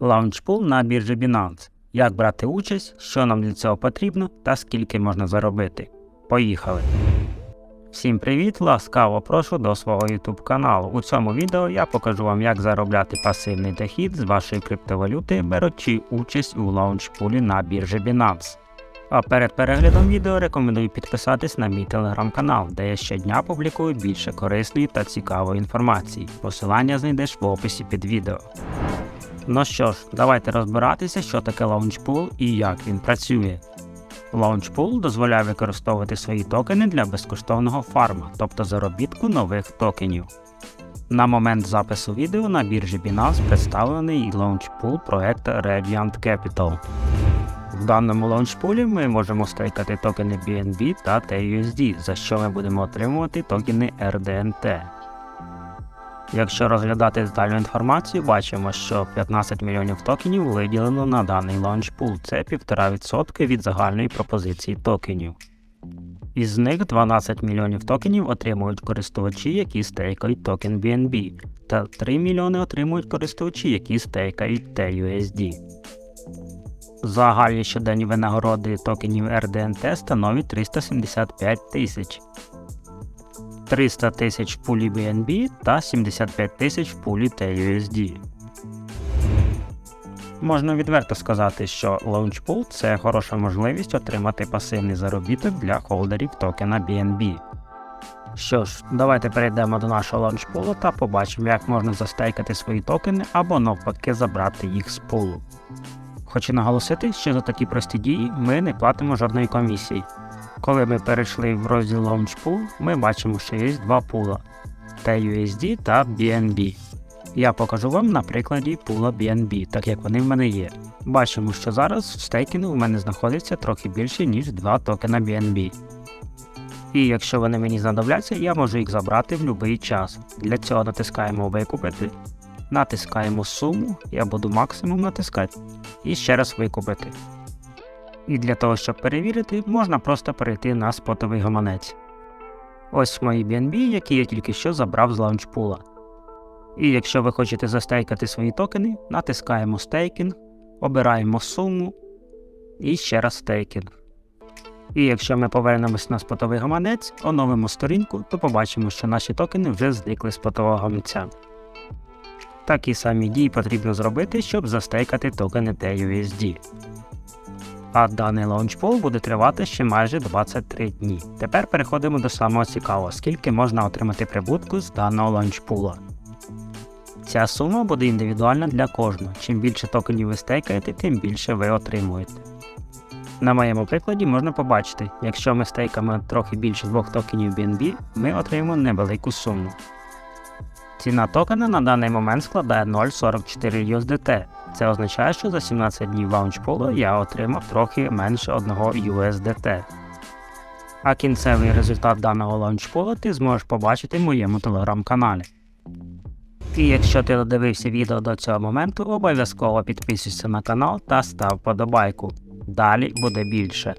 Launchpool на біржі Binance. Як брати участь, що нам для цього потрібно та скільки можна заробити. Поїхали! Всім привіт! Ласкаво прошу до свого YouTube каналу. У цьому відео я покажу вам, як заробляти пасивний дохід з вашої криптовалюти, беручи участь у лаунчпулі на біржі Binance. А перед переглядом відео рекомендую підписатись на мій телеграм-канал, де я щодня публікую більше корисної та цікавої інформації. Посилання знайдеш в описі під відео. Ну що ж, давайте розбиратися, що таке лаунчпул і як він працює. Launchpool дозволяє використовувати свої токени для безкоштовного фарма, тобто заробітку нових токенів. На момент запису відео на біржі Binance представлений лаунчпул проекту Radiant Capital. В даному лаунчпулі ми можемо стейкати токени BNB та TUSD, за що ми будемо отримувати токени RDNT. Якщо розглядати детальну інформацію, бачимо, що 15 мільйонів токенів виділено на даний лаунчпул, це 1,5% від загальної пропозиції токенів. Із них 12 мільйонів токенів отримують користувачі, які стейкають токен BNB, та 3 мільйони отримують користувачі, які стейкають TUSD. Загальні щоденні винагороди токенів RDNT становить 375 тисяч. 300 тисяч в пулі BNB та 75 тисяч в пулі TUSD. Можна відверто сказати, що Launchpool – це хороша можливість отримати пасивний заробіток для холдерів токена BNB. Що ж, давайте перейдемо до нашого лаунчпулу та побачимо, як можна застейкати свої токени або навпаки забрати їх з пулу. Хочу наголосити, що за такі прості дії ми не платимо жодної комісії. Коли ми перейшли в розділ Launchpool, ми бачимо, що є два пула TUSD та BNB. Я покажу вам на прикладі пула BNB, так як вони в мене є. Бачимо, що зараз в стейкінгу в мене знаходиться трохи більше, ніж 2 токена BNB. І якщо вони мені знадобляться, я можу їх забрати в будь-який час. Для цього натискаємо Викупити, натискаємо суму, я буду максимум натискати, і ще раз викупити. І для того, щоб перевірити, можна просто перейти на спотовий гаманець. Ось мої BNB, які я тільки що забрав з лаунчпула. І якщо ви хочете застейкати свої токени, натискаємо стейкінг, обираємо суму і ще раз стейкінг. І якщо ми повернемось на спотовий гаманець, оновимо сторінку, то побачимо, що наші токени вже зникли з спотового гаманця. Такі самі дії потрібно зробити, щоб застейкати токени TUSD. А даний лаунчпол буде тривати ще майже 23 дні. Тепер переходимо до самого цікавого, скільки можна отримати прибутку з даного лаунчпула. Ця сума буде індивідуальна для кожного. Чим більше токенів ви стейкаєте, тим більше ви отримуєте. На моєму прикладі можна побачити, якщо ми стейкаємо трохи більше двох токенів BNB, ми отримаємо невелику суму. Ціна токена на даний момент складає 0,44 USDT. Це означає, що за 17 днів лаунчполу я отримав трохи менше 1 USDT. А кінцевий результат даного лаунчполу ти зможеш побачити в моєму телеграм-каналі. І якщо ти додивився відео до цього моменту, обов'язково підписуйся на канал та став подобайку. Далі буде більше.